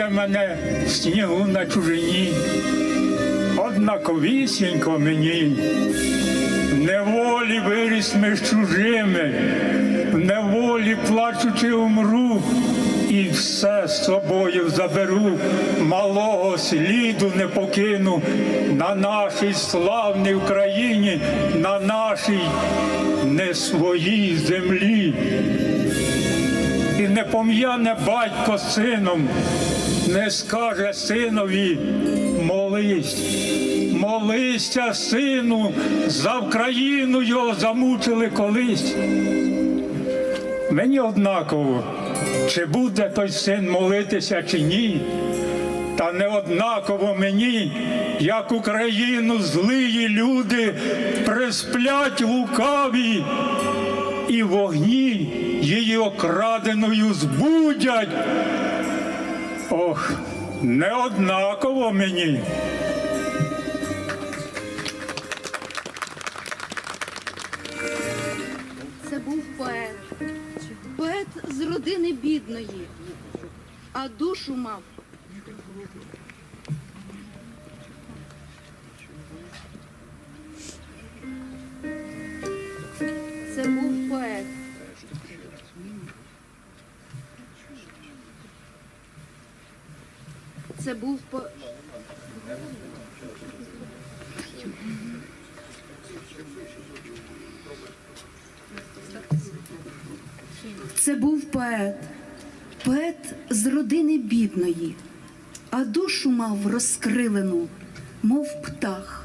забуде мене в снігу на чужині. Однаковісінько мені, в неволі виріс між чужими, в неволі плачучи умру, і все з собою заберу, малого сліду не покину. На нашій славній Україні, на нашій не своїй землі. І не пом'яне батько з сином, не скаже синові, молись, молися, сину, за Україну його замучили колись. Мені однаково, чи буде той син молитися, чи ні. Та не однаково мені, як Україну злії люди присплять лукаві і вогні її окраденою збудять. Ох, не однаково мені. Це був поет, поет з родини бідної, а душу мав. Це був по... Це був поет, поет з родини бідної, а душу мав розкрилену, мов птах,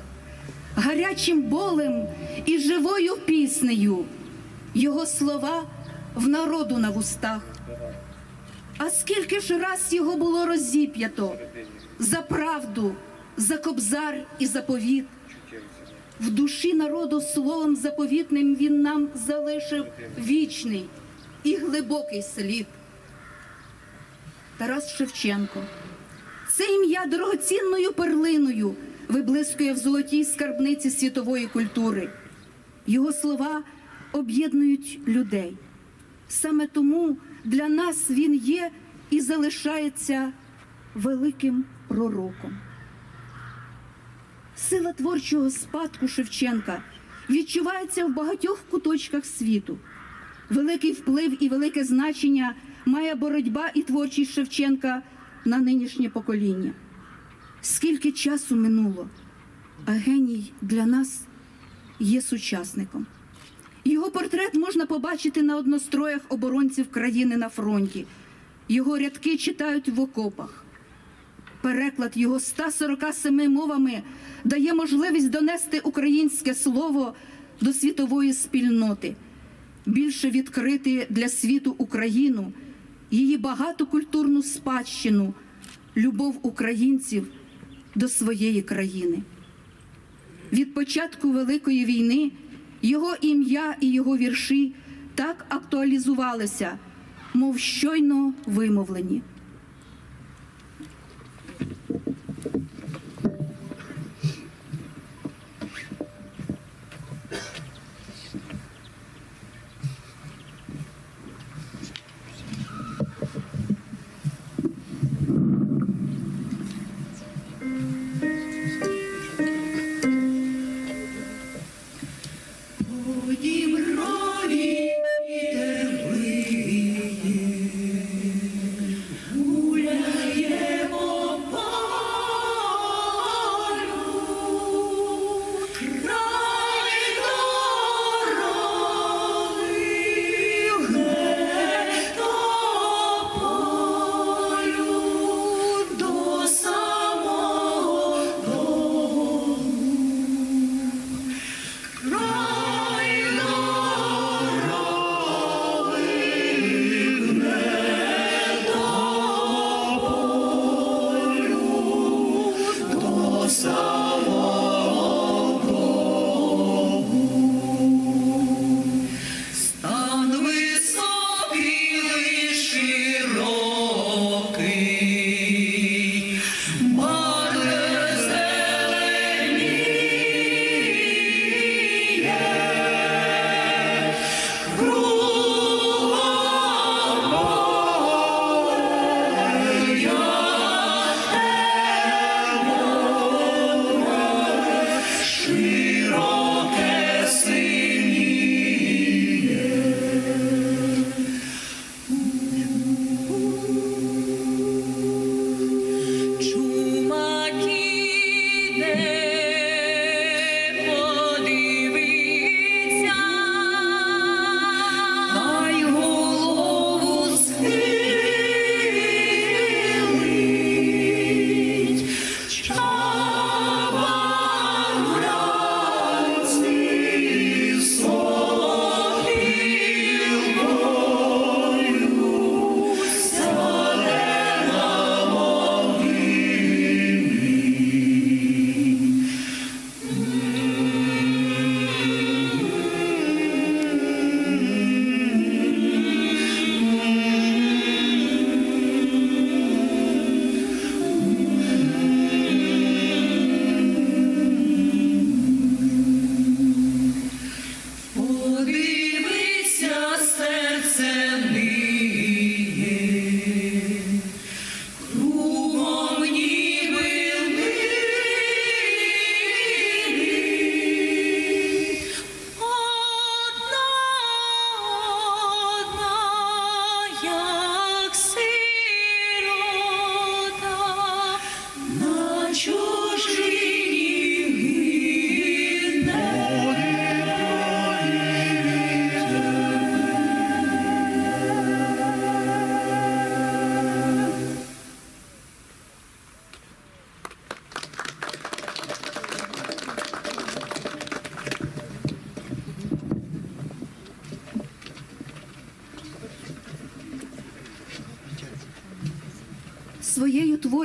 гарячим болем і живою піснею, його слова в народу на вустах. А скільки ж раз його було розіп'ято за правду, за кобзар і заповіт. В душі народу словом заповітним він нам залишив вічний і глибокий слід. Тарас Шевченко. Це ім'я дорогоцінною перлиною виблискує в золотій скарбниці світової культури. Його слова об'єднують людей. Саме тому для нас він є і залишається великим пророком. Сила творчого спадку Шевченка відчувається в багатьох куточках світу. Великий вплив і велике значення має боротьба і творчість Шевченка на нинішнє покоління. Скільки часу минуло, а геній для нас є сучасником. Його портрет можна побачити на одностроях оборонців країни на фронті. Його рядки читають в окопах. Переклад його 147 мовами дає можливість донести українське слово до світової спільноти, більше відкрити для світу Україну, її багатокультурну спадщину, любов українців до своєї країни. Від початку Великої війни його ім'я і його вірші так актуалізувалися, мов щойно вимовлені.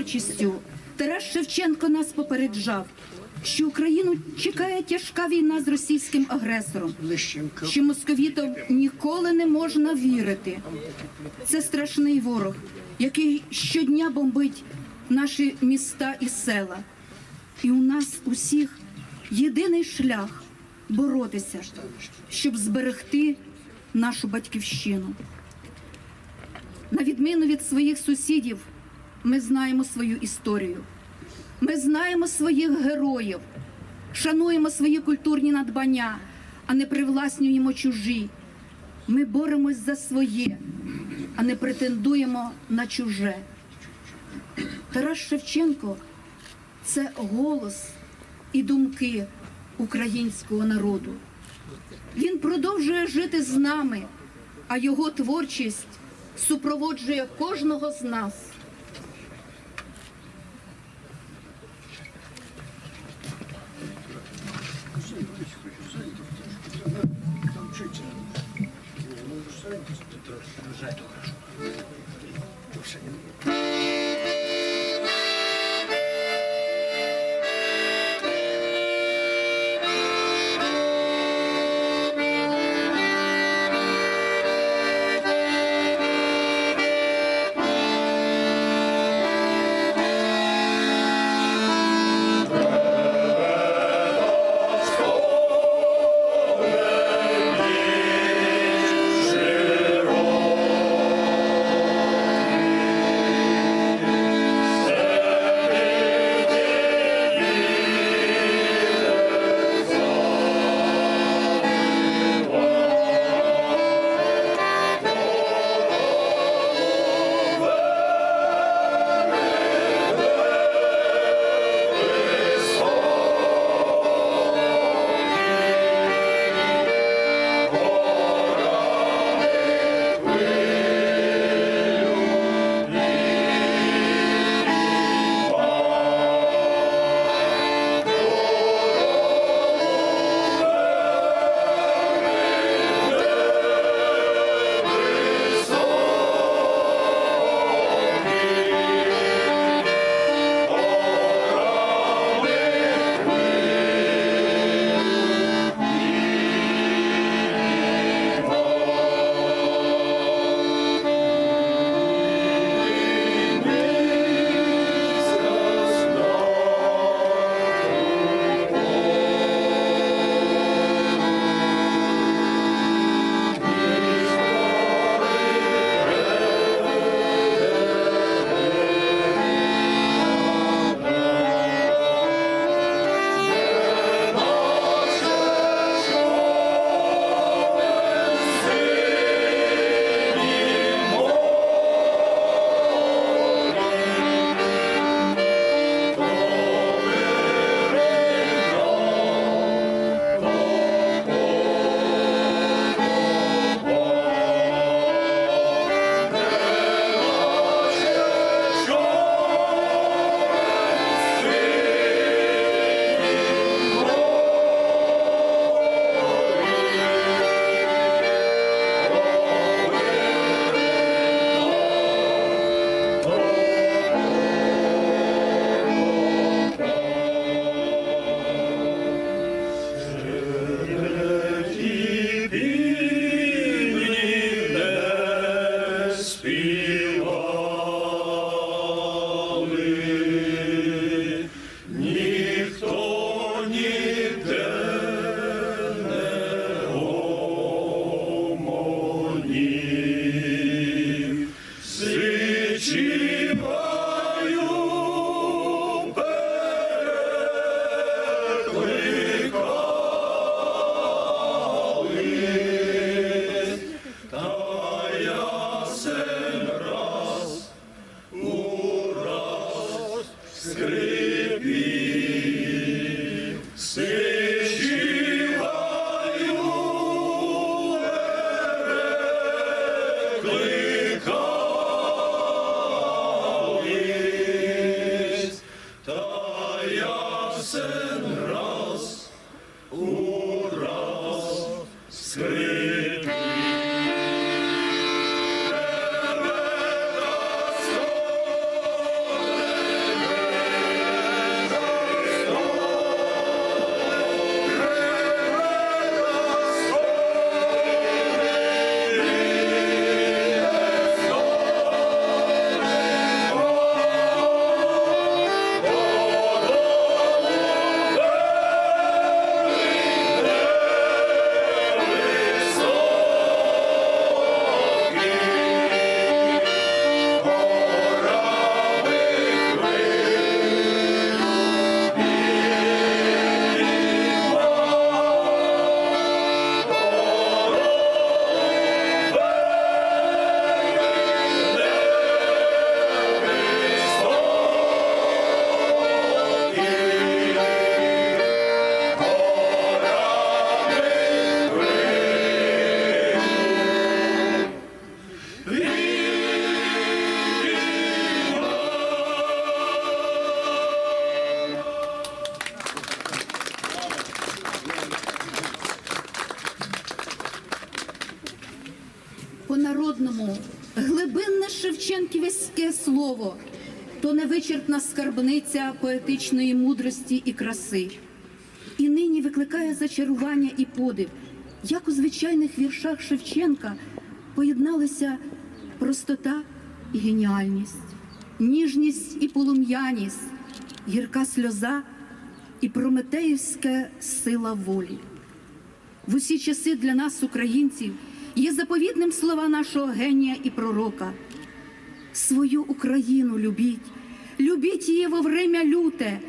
Творчістю Тарас Шевченко нас попереджав, що Україну чекає тяжка війна з російським агресором, що московітам ніколи не можна вірити. Це страшний ворог, який щодня бомбить наші міста і села. І у нас усіх єдиний шлях боротися, щоб зберегти нашу батьківщину. На відміну від своїх сусідів, ми знаємо свою історію. Ми знаємо своїх героїв, шануємо свої культурні надбання, а не привласнюємо чужі. Ми боремось за своє, а не претендуємо на чуже. Тарас Шевченко це голос і думки українського народу. Він продовжує жити з нами, а його творчість супроводжує кожного з нас. answer. Слово то невичерпна скарбниця поетичної мудрості і краси. І нині викликає зачарування і подив, як у звичайних віршах Шевченка поєдналися простота і геніальність, ніжність і полум'яність, гірка сльоза і прометеївська сила волі. В усі часи для нас, українців, є заповідним слова нашого генія і пророка. Свою Україну любіть, любіть її во время люте,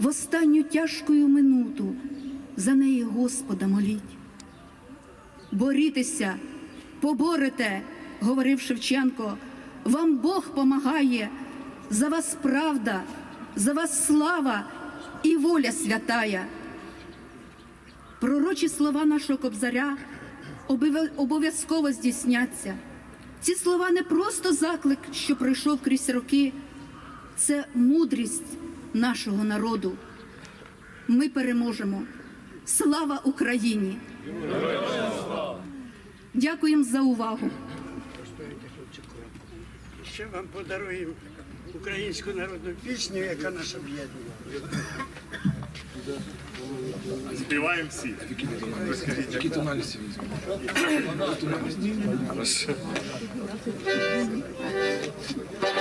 в останню тяжкою минуту, за неї Господа моліть. Борітеся, поборете, говорив Шевченко, вам Бог помагає, за вас правда, за вас слава і воля святая. Пророчі слова нашого кобзаря обов'язково здійсняться. Ці слова не просто заклик, що пройшов крізь роки, це мудрість нашого народу. Ми переможемо. Слава Україні! Дякуємо за увагу. Ще вам подаруємо українську народну пісню, яка нас об'єднує. Співаємо всі. Розкажіть, Які тональності візьмемо? Thank you.